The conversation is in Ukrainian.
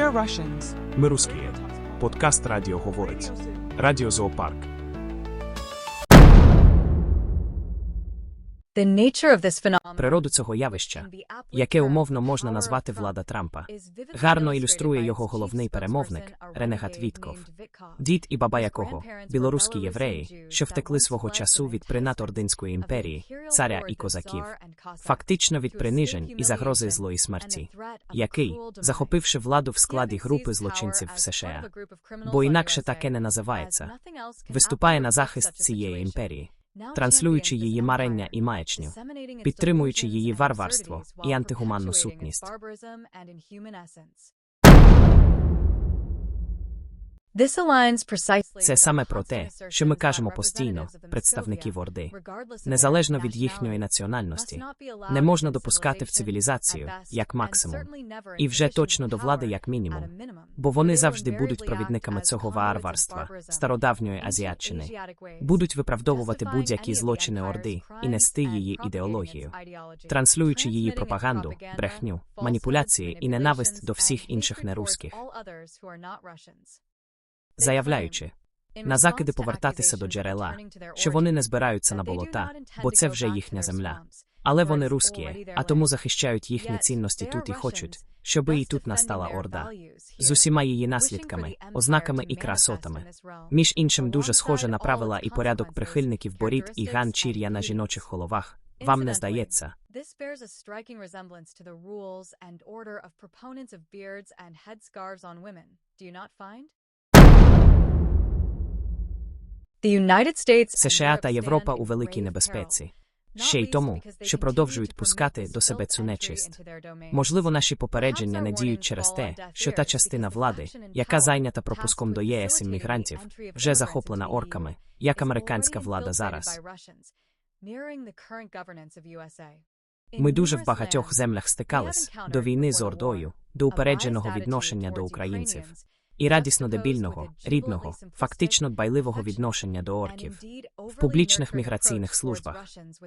are Russians. Ми русські. Подкаст Радіо говорить. Радіо Зоопарк. Природу цього явища, яке умовно можна назвати влада Трампа, гарно ілюструє його головний перемовник Ренегат Вітков, дід і баба якого білоруські євреї, що втекли свого часу від принад Ординської імперії, царя і козаків, фактично від принижень і загрози злої смерті, який, захопивши владу в складі групи злочинців в США, бо інакше таке не називається, виступає на захист цієї імперії, транслюючи її марення і маячню, підтримуючи її варварство і антигуманну сутність. Це саме про те, що ми кажемо постійно, представників Орди, незалежно від їхньої національності, не можна допускати в цивілізацію як максимум, і вже точно до влади як мінімум, бо вони завжди будуть провідниками цього варварства, стародавньої азіатчини, будуть виправдовувати будь-які злочини Орди і нести її ідеологію, транслюючи її пропаганду, брехню, маніпуляції і ненависть до всіх інших нерусських, заявляючи, на закиди повертатися до джерела, що вони не збираються на болота, бо це вже їхня земля. Але вони русські, а тому захищають їхні цінності тут і хочуть, щоби і тут настала орда з усіма її наслідками, ознаками і красотами. Між іншим, дуже схоже на правила і порядок прихильників борід і ганчір'я на жіночих головах. Вам не здається? This bears a striking resemblance to the rules and order of proponents of beards and headscarves on women. Do you not find? The United States США та Європа у великій небезпеці. Ще й тому, що продовжують пускати до себе цю нечисть. Можливо, наші попередження не діють через те, що та частина влади, яка зайнята пропуском до ЄС іммігрантів, вже захоплена орками, як американська влада зараз. Ми дуже в багатьох землях стикались до війни з Ордою, до упередженого відношення до українців, і радісно дебільного, рідного, фактично дбайливого відношення до орків в публічних міграційних службах. службах.